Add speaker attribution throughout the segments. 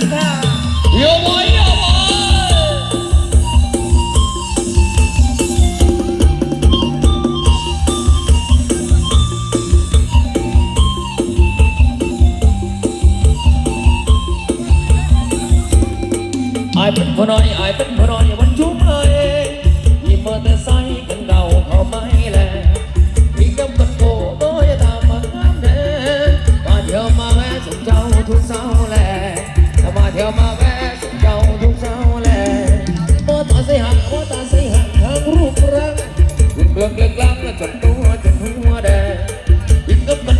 Speaker 1: โยบอยโยบอยไอ้เป็นพนอยไอ้เป็นพนอยวัน ลังจนตัวจนหัวแดงยิ่งกบมัน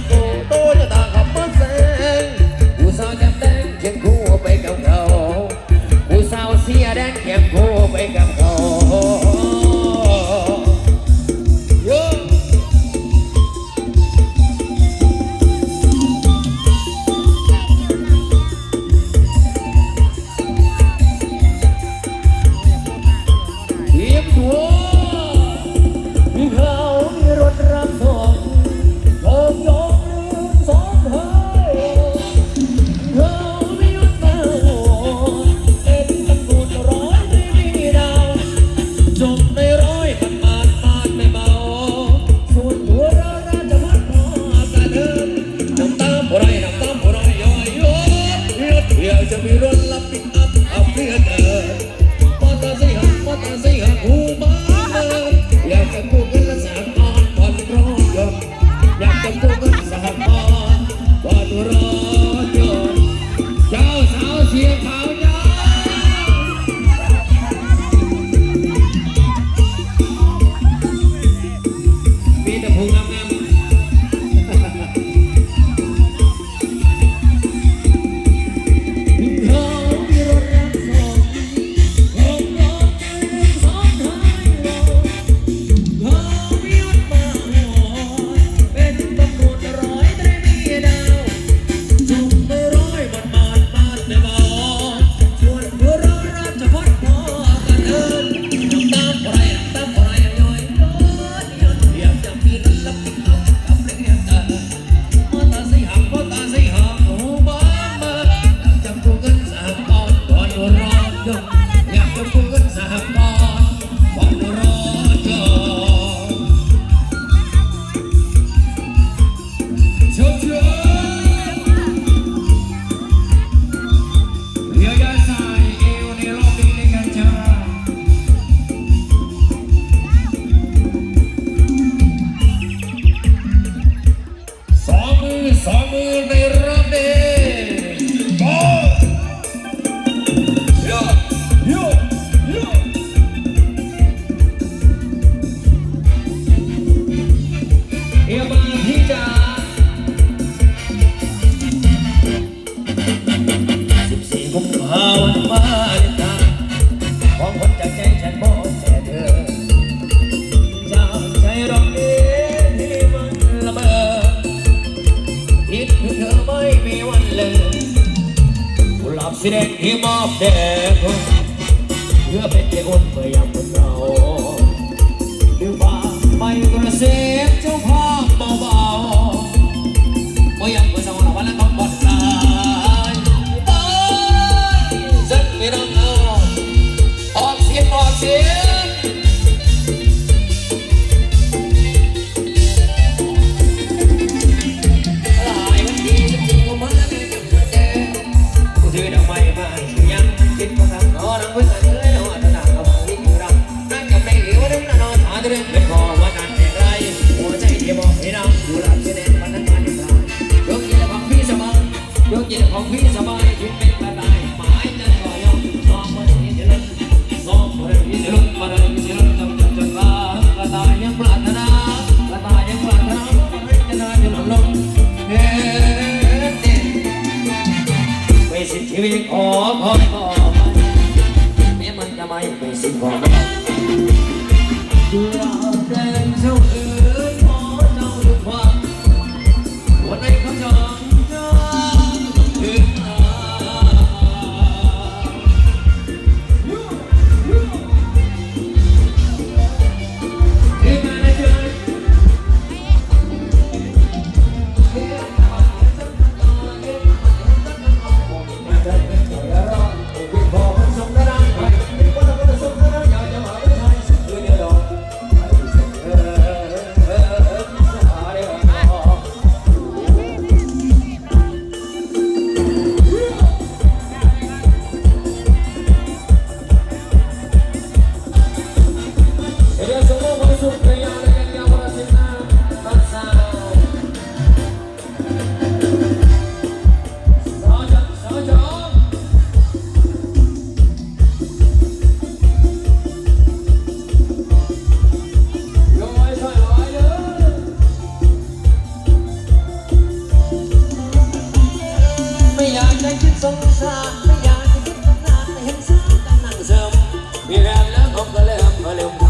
Speaker 1: Samuel. Yeah. ดวงจิตของพี่สบายดวงจิตของพี่สบายถึงเป็นบายบาหมายจะต่อยย้อมมาเรียนจะลุกซ้อมเรียนจะลุกมาเรียนจะลุกจนจนจนลากระตายงรารกตายยังปรารนาเรียนจะนล่ดนไม่สิ้นชีวิตขอพรต่อไปแม้มันจะไม่ไม่สิ้นความ Valeu.